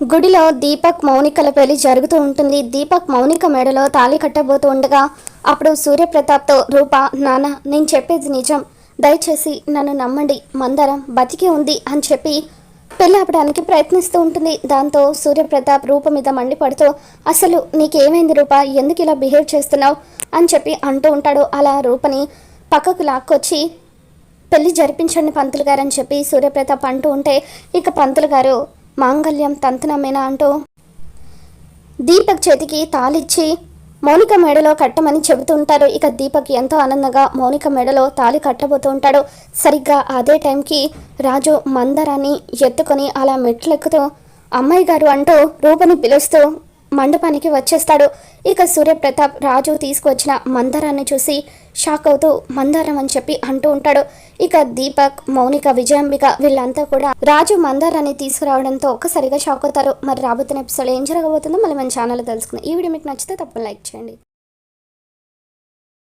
గుడిలో దీపక్ మౌనికల పెళ్ళి జరుగుతూ ఉంటుంది. దీపక్ మౌనిక మెడలో తాళి కట్టబోతూ ఉండగా అప్పుడు సూర్యప్రతాప్తో రూప నాన్న నేను చెప్పేది నిజం. దయచేసి నన్ను నమ్మండి. మందరం బతికి ఉంది అని చెప్పి పెళ్ళి ఆపడానికి ప్రయత్నిస్తూ ఉంటుంది. దాంతో సూర్యప్రతాప్ రూప మీద మండిపడుతూ అసలు నీకేమైంది రూప? ఎందుకు ఇలా బిహేవ్ చేస్తున్నావు? అని చెప్పి అంటూ ఉంటాడు. అలా రూపని పక్కకు లాక్కొచ్చి పెళ్ళి జరిపించండి పంతులు గారు అని చెప్పి సూర్యప్రతాప్ అంటూ ఉంటే ఇక పంతులు గారు మాంగళ్యం తంతనమేనా అంటూ దీపక్ చేతికి తాలిచ్చి మౌనిక మెడలో కట్టమని చెబుతూ ఉంటారు ఇక దీపక్ ఎంతో ఆనందంగా మౌనిక మెడలో తాలి కట్టబోతూ ఉంటాడు సరిగ్గా అదే టైంకి రాజు మందరాన్ని ఎత్తుకొని అలా మెట్లెక్కుతూ అమ్మాయి గారు అంటూ రూపని పిలుస్తూ మండపానికి వచ్చేస్తాడు. ఇక సూర్యప్రతాప్ రాజు తీసుకువచ్చిన మందారాన్ని చూసి షాక్ అవుతూ మందారం అని చెప్పి అంటూ ఉంటాడు. ఇక దీపక్ మౌనిక విజయాంబిక వీళ్ళంతా కూడా రాజు మందారాన్ని తీసుకురావడంతో ఒక్కసారిగా షాక్ అవుతారు. మరి రాబోతున్న ఎపిసోడ్ ఏం జరగబోతుందో మళ్ళీ మన ఛానల్ తెలుసుకుందాం. ఈ వీడియో మీకు నచ్చితే తప్పని లైక్ చేయండి.